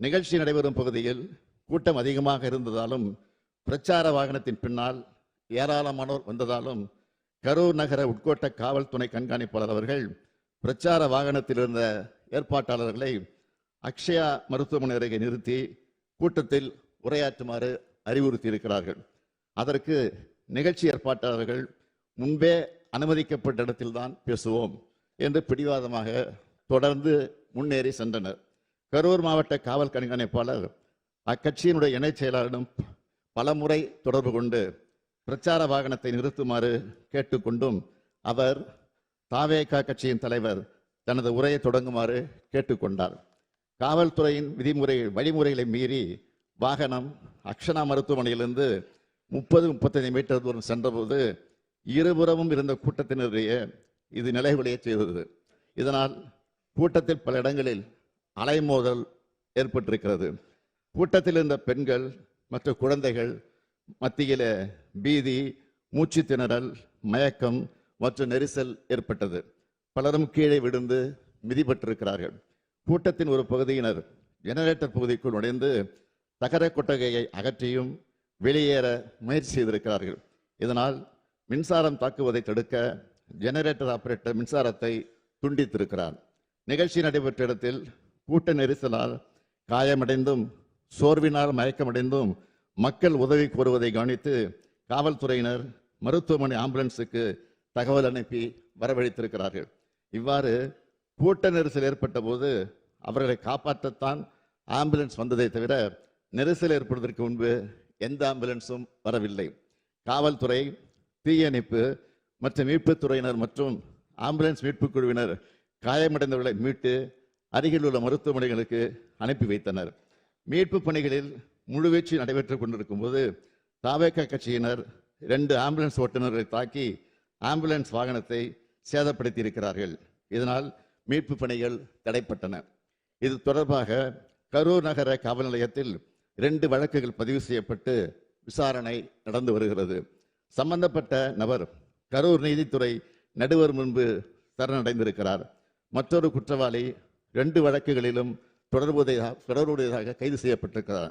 நிகழ்ச்சி நடைபெறும் பகுதியில் கூட்டம் அதிகமாக இருந்ததாலும் பிரச்சார வாகனத்தின் பின்னால் ஏராளமானோர் வந்ததாலும் கரூர் நகர உட்கோட்ட காவல் துணை கண்காணிப்பாளர் அவர்கள் பிரச்சார வாகனத்தில் இருந்த ஏற்பாட்டாளர்களை அக்ஷயா மருத்துவமனை அருகே நிறுத்தி கூட்டத்தில் உரையாற்றுமாறு அறிவுறுத்தியிருக்கிறார்கள். அதற்கு நிகழ்ச்சி ஏற்பாட்டாளர்கள் முன்பே அனுமதிக்கப்பட்ட இடத்தில்தான் பேசுவோம் என்று பிடிவாதமாக தொடர்ந்து முன்னேறி சென்றனர். கரூர் மாவட்ட காவல் கண்காணிப்பாளர் அக்கட்சியினுடைய இணைச் செயலாளரிடம் பலமுறை தொடர்பு கொண்டு பிரச்சார வாகனத்தை நிறுத்துமாறு கேட்டுக்கொண்டும் அவர் தாவேகா கட்சியின் தலைவர் தனது உரையை தொடங்குமாறு கேட்டுக்கொண்டார். காவல்துறையின் விதிமுறை வழிமுறைகளை மீறி வாகனம் அக்ஷனா மருத்துவமனையிலிருந்து முப்பது முப்பத்தைந்து மீட்டர் தூரம் சென்றபோது இருபுறமும் இருந்த கூட்டத்தினருடைய இது நிலைகுலைய செய்தது. இதனால் கூட்டத்தில் பல இடங்களில் அலைமோதல் ஏற்பட்டிருக்கிறது. கூட்டத்தில் இருந்த பெண்கள் மற்றும் குழந்தைகள் மத்தியில் பீதி மூச்சு திணறல் மயக்கம் மற்றும் நெரிசல் ஏற்பட்டது. பலரும் கீழே விழுந்து மிதிப்பட்டிருக்கிறார்கள் கூட்டத்தின் ஒரு பகுதியினர் ஜெனரேட்டர் பகுதிக்குள் நுழைந்து தகர கொட்டகையை அகற்றியும் வெளியேற முயற்சி செய்திருக்கிறார்கள். இதனால் மின்சாரம் தாக்குவதை தடுக்க ஜெனரேட்டர் ஆபரேட்டர் மின்சாரத்தை துண்டித்திருக்கிறார். நிகழ்ச்சி நடைபெற்ற இடத்தில் கூட்ட நெரிசலால் காயமடைந்தும் சோர்வினால் மயக்கமடைந்தும் மக்கள் உதவி கோருவதை கவனித்து காவல்துறையினர் மருத்துவமனை ஆம்புலன்ஸுக்கு தகவல் அனுப்பி வரவழைத்திருக்கிறார்கள். இவ்வாறு கூட்ட நெரிசல் ஏற்பட்ட போது அவர்களை காப்பாற்றத்தான் ஆம்புலன்ஸ் வந்ததை தவிர நெரிசல் ஏற்படுவதற்கு முன்பு எந்த ஆம்புலன்ஸும் வரவில்லை. காவல்துறை தீயணைப்பு மற்றும் மீட்புத் துறையினர் மற்றும் ஆம்புலன்ஸ் மீட்புக் குழுவினர் காயமடைந்தவர்களை மீட்டு அருகில் உள்ள மருத்துவமனைகளுக்கு அனுப்பி வைத்தனர். மீட்பு பணிகளில் முழுவீச்சு நடைபெற்றுக் கொண்டிருக்கும் போது தாவேக கட்சியினர் இரண்டு ஆம்புலன்ஸ் ஓட்டுநர்களை தாக்கி ஆம்புலன்ஸ் வாகனத்தை சேதப்படுத்தி இருக்கிறார்கள் இதனால் மீட்பு பணிகள் தடைப்பட்டன. இது தொடர்பாக கரூர் நகர காவல் நிலையத்தில் இரண்டு வழக்குகள் பதிவு செய்யப்பட்டு விசாரணை நடந்து வருகிறது. சம்பந்தப்பட்ட நபர் கரூர் நீதித்துறை நடுவர் முன்பு சரணடைந்திருக்கிறார். மற்றொரு குற்றவாளி ரெண்டு வழக்குகளிலும் தொடர்புடையதாக தொடர்புடையதாக கைது செய்யப்பட்டிருக்கிறார்.